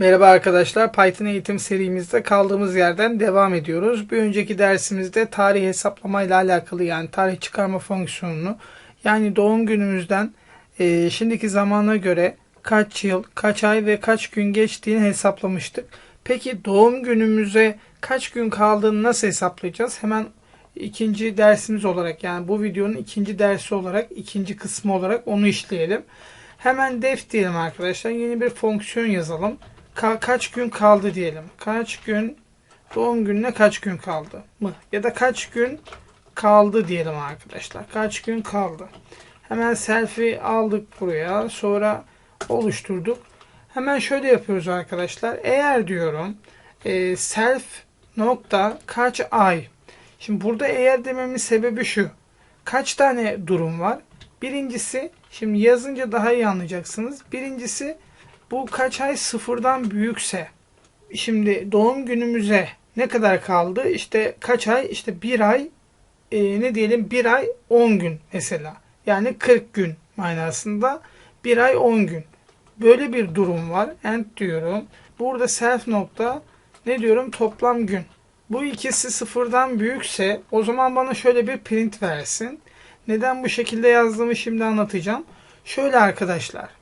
Merhaba arkadaşlar. Python eğitim serimizde kaldığımız yerden devam ediyoruz. Bir önceki dersimizde tarih hesaplama ile alakalı yani tarih çıkarma fonksiyonunu yani doğum günümüzden e, şimdiki zamana göre kaç yıl, kaç ay ve kaç gün geçtiğini hesaplamıştık. Peki doğum günümüze kaç gün kaldığını nasıl hesaplayacağız? Hemen ikinci dersimiz olarak yani bu videonun ikinci dersi olarak ikinci kısmı olarak onu işleyelim. Hemen def diyelim arkadaşlar. Yeni bir fonksiyon yazalım. Ka- kaç gün kaldı diyelim. Kaç gün doğum gününe kaç gün kaldı mı? Ya da kaç gün kaldı diyelim arkadaşlar. Kaç gün kaldı. Hemen selfie aldık buraya. Sonra oluşturduk. Hemen şöyle yapıyoruz arkadaşlar. Eğer diyorum e, self nokta kaç ay. Şimdi burada eğer dememin sebebi şu. Kaç tane durum var? Birincisi şimdi yazınca daha iyi anlayacaksınız. Birincisi bu kaç ay sıfırdan büyükse şimdi doğum günümüze ne kadar kaldı? İşte kaç ay? İşte bir ay e, ne diyelim bir ay 10 gün mesela. Yani 40 gün manasında bir ay 10 gün. Böyle bir durum var. End diyorum. Burada self nokta ne diyorum? Toplam gün. Bu ikisi sıfırdan büyükse o zaman bana şöyle bir print versin. Neden bu şekilde yazdığımı şimdi anlatacağım. Şöyle arkadaşlar.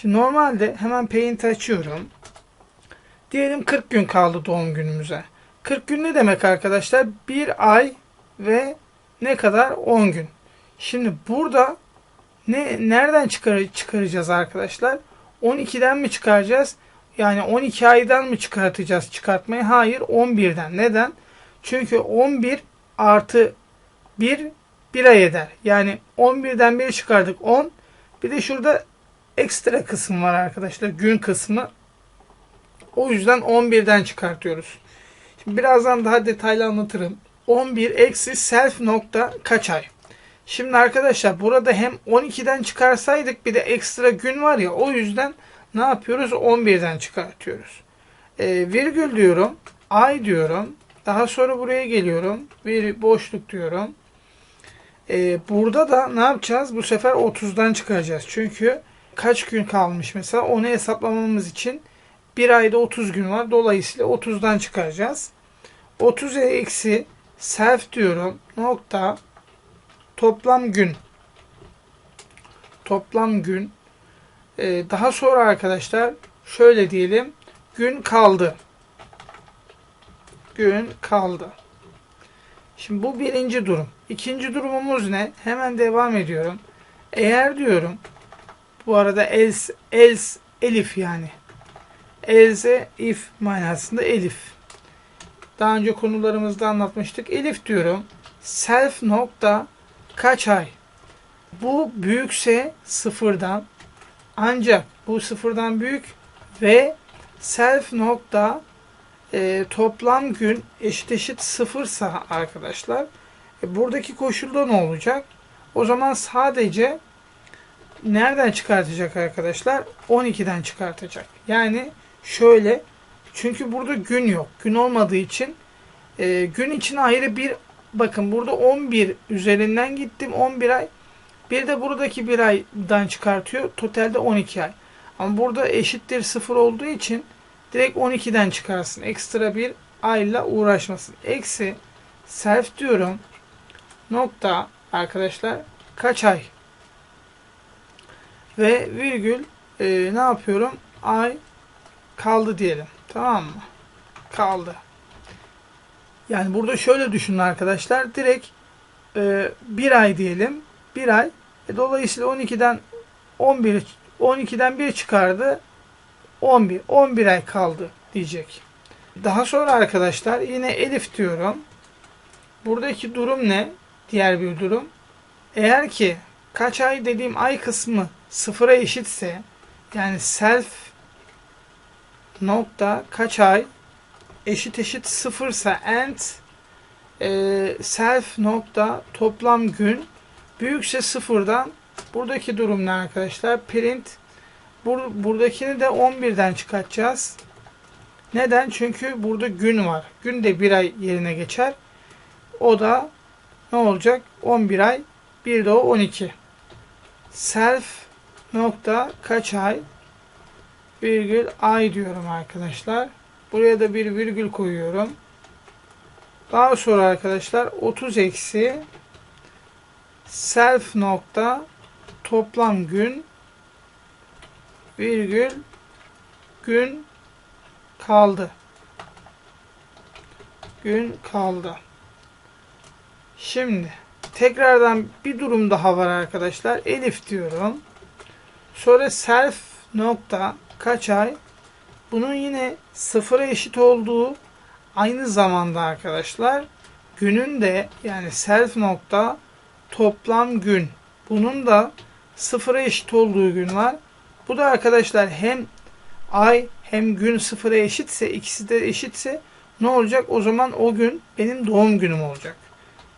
Şimdi normalde hemen Paint açıyorum. Diyelim 40 gün kaldı doğum günümüze. 40 gün ne demek arkadaşlar? Bir ay ve ne kadar? 10 gün. Şimdi burada ne nereden çıkar, çıkaracağız arkadaşlar? 12'den mi çıkaracağız? Yani 12 aydan mı çıkartacağız çıkartmayı? Hayır 11'den. Neden? Çünkü 11 artı 1 1 ay eder. Yani 11'den 1 çıkardık 10. Bir de şurada ekstra kısım var arkadaşlar. Gün kısmı. O yüzden 11'den çıkartıyoruz. Şimdi birazdan daha detaylı anlatırım. 11 eksi self nokta kaç ay? Şimdi arkadaşlar burada hem 12'den çıkarsaydık bir de ekstra gün var ya o yüzden ne yapıyoruz? 11'den çıkartıyoruz. E, virgül diyorum. Ay diyorum. Daha sonra buraya geliyorum. Bir boşluk diyorum. E, burada da ne yapacağız? Bu sefer 30'dan çıkaracağız. Çünkü kaç gün kalmış mesela onu hesaplamamız için bir ayda 30 gün var. Dolayısıyla 30'dan çıkaracağız. 30 eksi self diyorum. Nokta toplam gün. Toplam gün. Ee, daha sonra arkadaşlar şöyle diyelim. Gün kaldı. Gün kaldı. Şimdi bu birinci durum. İkinci durumumuz ne? Hemen devam ediyorum. Eğer diyorum bu arada else, else elif yani. Else if manasında elif. Daha önce konularımızda anlatmıştık. Elif diyorum. Self nokta kaç ay? Bu büyükse sıfırdan ancak bu sıfırdan büyük ve self nokta e, toplam gün eşit eşit sıfırsa arkadaşlar e, buradaki koşulda ne olacak? O zaman sadece nereden çıkartacak arkadaşlar? 12'den çıkartacak. Yani şöyle çünkü burada gün yok. Gün olmadığı için e, gün için ayrı bir bakın burada 11 üzerinden gittim 11 ay. Bir de buradaki bir aydan çıkartıyor. Totalde 12 ay. Ama burada eşittir 0 olduğu için direkt 12'den çıkarsın. Ekstra bir ayla uğraşmasın. Eksi self diyorum. Nokta arkadaşlar kaç ay? Ve virgül e, ne yapıyorum? Ay kaldı diyelim. Tamam mı? Kaldı. Yani burada şöyle düşünün arkadaşlar. Direkt e, bir ay diyelim. Bir ay. E, dolayısıyla 12'den 11 12'den 1 çıkardı. 11. 11 ay kaldı diyecek. Daha sonra arkadaşlar yine Elif diyorum. Buradaki durum ne? Diğer bir durum. Eğer ki kaç ay dediğim ay kısmı sıfıra eşitse yani self nokta kaç ay eşit eşit sıfırsa and e, self nokta toplam gün büyükse sıfırdan buradaki durum ne arkadaşlar? Print bur, buradakini de 11'den çıkartacağız. Neden? Çünkü burada gün var. Gün de bir ay yerine geçer. O da ne olacak? 11 ay. Bir de o 12. Self nokta kaç ay? virgül ay diyorum arkadaşlar. Buraya da bir virgül koyuyorum. Daha sonra arkadaşlar 30 eksi self nokta toplam gün virgül gün kaldı. Gün kaldı. Şimdi tekrardan bir durum daha var arkadaşlar. Elif diyorum. Sonra self nokta kaç ay? Bunun yine sıfıra eşit olduğu aynı zamanda arkadaşlar günün de yani self nokta toplam gün. Bunun da sıfıra eşit olduğu gün var. Bu da arkadaşlar hem ay hem gün sıfıra eşitse ikisi de eşitse ne olacak? O zaman o gün benim doğum günüm olacak.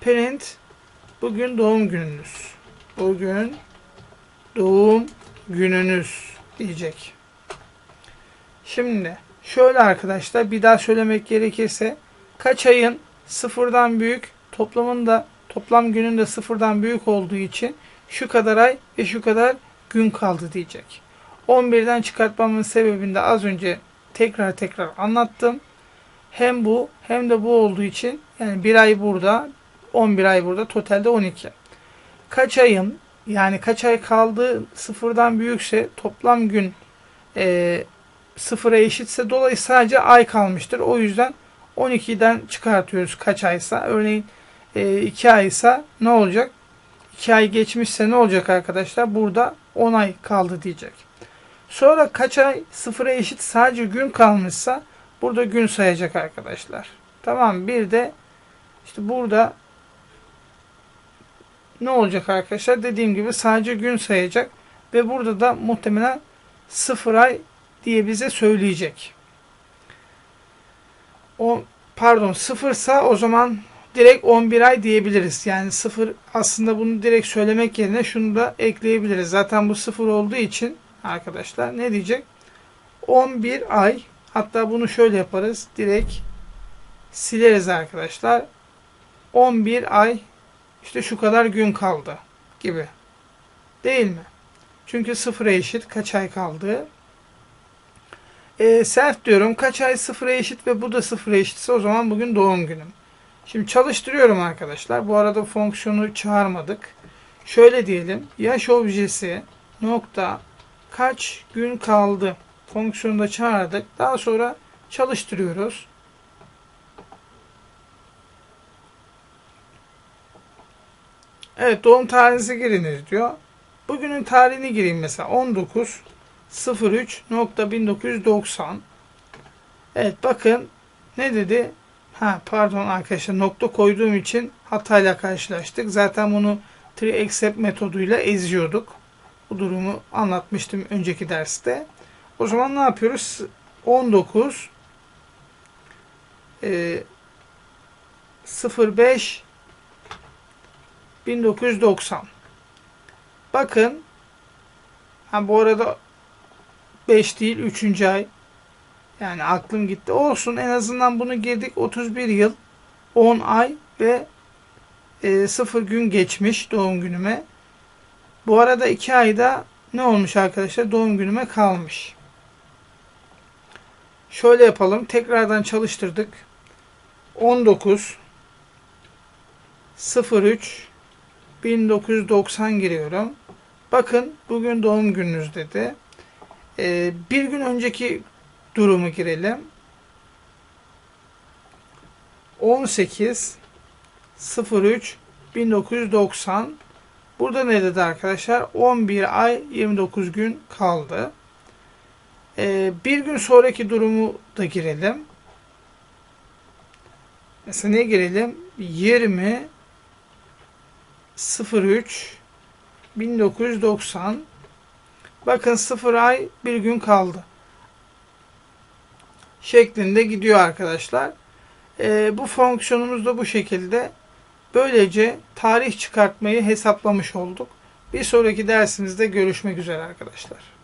Parent bugün doğum gününüz. Bugün doğum gününüz diyecek. Şimdi şöyle arkadaşlar bir daha söylemek gerekirse kaç ayın sıfırdan büyük toplamın da toplam günün de sıfırdan büyük olduğu için şu kadar ay ve şu kadar gün kaldı diyecek. 11'den çıkartmamın sebebini de az önce tekrar tekrar anlattım. Hem bu hem de bu olduğu için yani bir ay burada 11 ay burada totalde 12. Kaç ayın yani kaç ay kaldı sıfırdan büyükse toplam gün e, sıfıra eşitse dolayı sadece ay kalmıştır. O yüzden 12'den çıkartıyoruz kaç aysa. Örneğin e, 2 aysa ne olacak? 2 ay geçmişse ne olacak arkadaşlar? Burada 10 ay kaldı diyecek. Sonra kaç ay sıfıra eşit sadece gün kalmışsa burada gün sayacak arkadaşlar. Tamam bir de işte burada ne olacak arkadaşlar? Dediğim gibi sadece gün sayacak ve burada da muhtemelen sıfır ay diye bize söyleyecek. O pardon sıfırsa o zaman direkt 11 ay diyebiliriz. Yani sıfır aslında bunu direkt söylemek yerine şunu da ekleyebiliriz. Zaten bu sıfır olduğu için arkadaşlar ne diyecek? 11 ay hatta bunu şöyle yaparız. Direkt sileriz arkadaşlar. 11 ay işte şu kadar gün kaldı gibi. Değil mi? Çünkü sıfıra eşit kaç ay kaldı? E, self diyorum kaç ay sıfıra eşit ve bu da sıfıra eşitse o zaman bugün doğum günüm. Şimdi çalıştırıyorum arkadaşlar. Bu arada fonksiyonu çağırmadık. Şöyle diyelim. Yaş objesi nokta kaç gün kaldı fonksiyonu da çağırdık. Daha sonra çalıştırıyoruz. Evet doğum tarihinizi giriniz diyor. Bugünün tarihini gireyim mesela 19 03.1990 Evet bakın ne dedi? Ha pardon arkadaşlar nokta koyduğum için hatayla karşılaştık. Zaten bunu tree accept metoduyla eziyorduk. Bu durumu anlatmıştım önceki derste. O zaman ne yapıyoruz? 19 e, 05 1990 Bakın ha bu arada 5 değil 3. ay yani aklım gitti. Olsun en azından bunu girdik 31 yıl 10 ay ve e, 0 gün geçmiş doğum günüme. Bu arada 2 ayda ne olmuş arkadaşlar? Doğum günüme kalmış. Şöyle yapalım. Tekrardan çalıştırdık. 19 03 1990 giriyorum. Bakın bugün doğum gününüz dedi. Ee, bir gün önceki durumu girelim. 18 03 1990 Burada ne dedi arkadaşlar? 11 ay 29 gün kaldı. Ee, bir gün sonraki durumu da girelim. Mesela ne girelim? 20 03 1990 Bakın 0 ay bir gün kaldı. Şeklinde gidiyor arkadaşlar. Ee, bu fonksiyonumuz da bu şekilde. Böylece tarih çıkartmayı hesaplamış olduk. Bir sonraki dersimizde görüşmek üzere arkadaşlar.